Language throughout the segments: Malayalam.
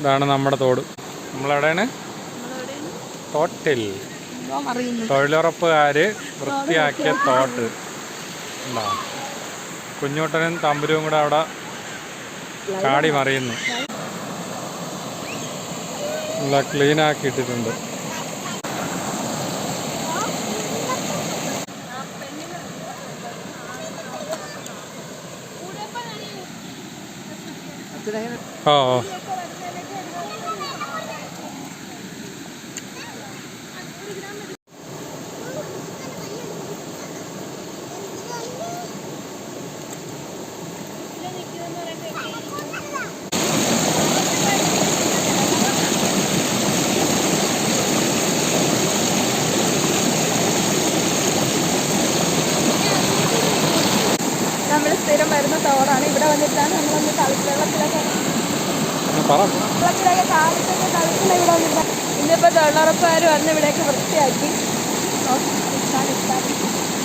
ഇതാണ് നമ്മുടെ തോട്. നമ്മളെവിടെയാണ്? തോട്ടിൽ. തൊഴിലുറപ്പുകാർ വൃത്തിയാക്കിയ തോട്ട്. ഉണ്ടോ? കുഞ്ഞൂട്ടനും തമ്പുരും കൂടെ അവിടെ ചാടി മറിയുന്നു. നല്ല ക്ലീൻ ആക്കി ഇട്ടിട്ടുണ്ട് ഓ ഓ. നമ്മൾ സ്ഥിരം വരുന്ന തോടാണ്. ഇവിടെ വന്നിട്ടാണ് നമ്മളൊന്ന് കളിവെള്ളത്തിലൊക്കെ തൊഴിലുറപ്പുകാർ വന്ന് ഇവിടെയൊക്കെ വൃത്തിയാക്കി.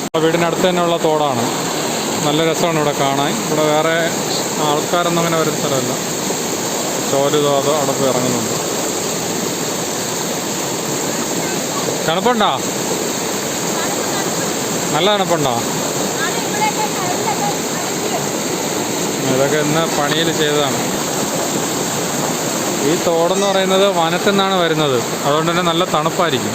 നമ്മുടെ വീടിനടുത്ത് തന്നെയുള്ള തോടാണ്. നല്ല രസമാണ് ഇവിടെ കാണാൻ. ഇവിടെ വേറെ ആൾക്കാരൊന്നും അങ്ങനെ വരുന്ന സ്ഥലമല്ല. ചോര് തോത് അവിടെ പോയി ഇറങ്ങുന്നുണ്ട്. തണുപ്പുണ്ടോ? നല്ല തണുപ്പുണ്ടോ. ഇതൊക്കെ ഇന്ന് പണിയിൽ ചെയ്തതാണ്. ഈ തോടെന്ന് പറയുന്നത് വനത്തിൽ നിന്നാണ് വരുന്നത്. അതുകൊണ്ട് തന്നെ നല്ല തണുപ്പായിരിക്കും.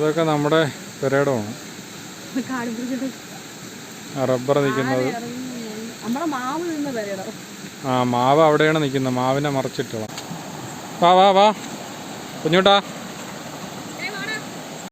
അതൊക്കെ നമ്മുടെ പെരേടമാണ്. റബ്ബർ നിൽക്കുന്നത്. ആ മാവ് അവിടെയാണ് നിൽക്കുന്നത്. മാവിനെ മറച്ചിട്ടുള്ള. വാ വാ വാ. കുഞ്ഞൂട്ടാ.